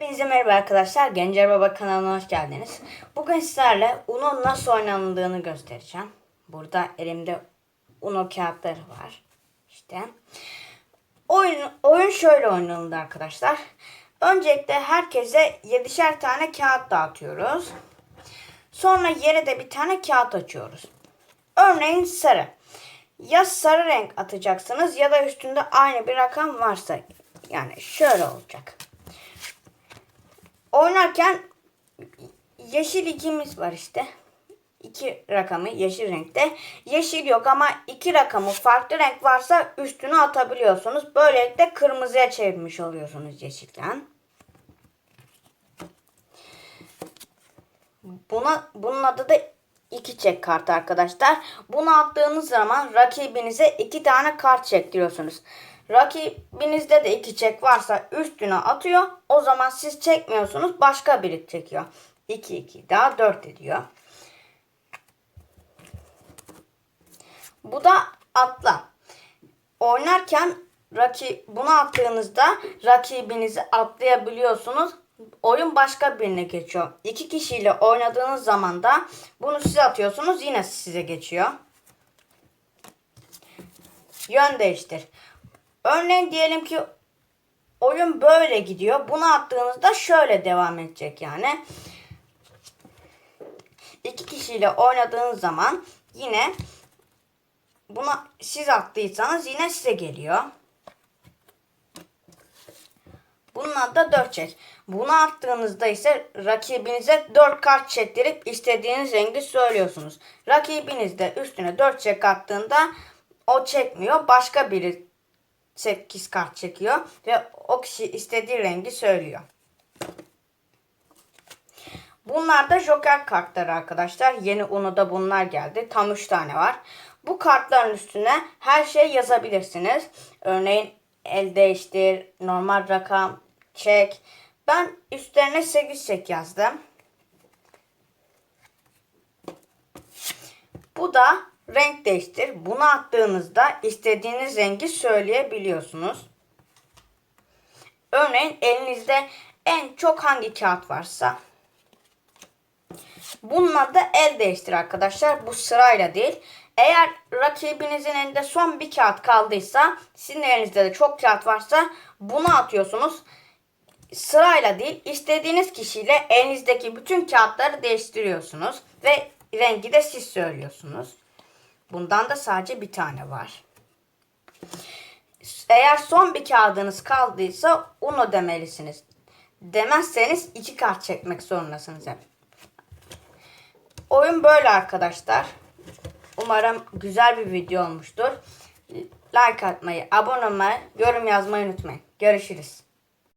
Hepinize merhaba arkadaşlar. Gencer Baba kanalına hoş geldiniz. Bugün sizlerle Uno nasıl oynanıldığını göstereceğim. Burada elimde Uno kağıtları var. İşte. Oyun, oyun şöyle oynanıldı arkadaşlar. Öncelikle herkese 7'şer tane kağıt dağıtıyoruz. Sonra yere de bir tane kağıt açıyoruz. Örneğin sarı. Ya sarı renk atacaksınız ya da üstünde aynı bir rakam varsa. Yani şöyle olacak. Oynarken yeşil ikimiz var işte. İki rakamı yeşil renkte. Yeşil yok ama iki rakamı farklı renk varsa üstüne atabiliyorsunuz. Böylelikle kırmızıya çevirmiş oluyorsunuz yeşilden. Buna, bunun adı da iki çek kartı arkadaşlar. Bunu attığınız zaman rakibinize iki tane kart çektiriyorsunuz. Rakibinizde de iki çek varsa üstüne atıyor. O zaman siz çekmiyorsunuz. Başka biri çekiyor. 2 2 daha 4 ediyor. Bu da atla. Oynarken rakip bunu attığınızda rakibinizi atlayabiliyorsunuz. Oyun başka birine geçiyor. İki kişiyle oynadığınız zaman da bunu siz atıyorsunuz yine size geçiyor. Yön değiştir. Örneğin diyelim ki oyun böyle gidiyor. Bunu attığınızda şöyle devam edecek yani. İki kişiyle oynadığınız zaman yine buna siz attıysanız yine size geliyor. Bunun adı da 4 çek. Bunu attığınızda ise rakibinize 4 kart çektirip istediğiniz rengi söylüyorsunuz. Rakibiniz de üstüne 4 çek attığında o çekmiyor. Başka biri 8 kart çekiyor ve o kişi istediği rengi söylüyor. Bunlar da joker kartları arkadaşlar. Yeni Uno'da bunlar geldi. Tam 3 tane var. Bu kartların üstüne her şey yazabilirsiniz. Örneğin el değiştir, normal rakam, çek. Ben üstlerine 8 çek yazdım. Bu da renk değiştir. Bunu attığınızda istediğiniz rengi söyleyebiliyorsunuz. Örneğin elinizde en çok hangi kağıt varsa bunun adı el değiştir arkadaşlar. Bu sırayla değil. Eğer rakibinizin elinde son bir kağıt kaldıysa sizin elinizde de çok kağıt varsa bunu atıyorsunuz. Sırayla değil istediğiniz kişiyle elinizdeki bütün kağıtları değiştiriyorsunuz. Ve rengi de siz söylüyorsunuz. Bundan da sadece bir tane var. Eğer son bir kağıdınız kaldıysa uno demelisiniz. Demezseniz iki kart çekmek zorundasınız hep. Oyun böyle arkadaşlar. Umarım güzel bir video olmuştur. Like atmayı, abone olmayı, yorum yazmayı unutmayın. Görüşürüz.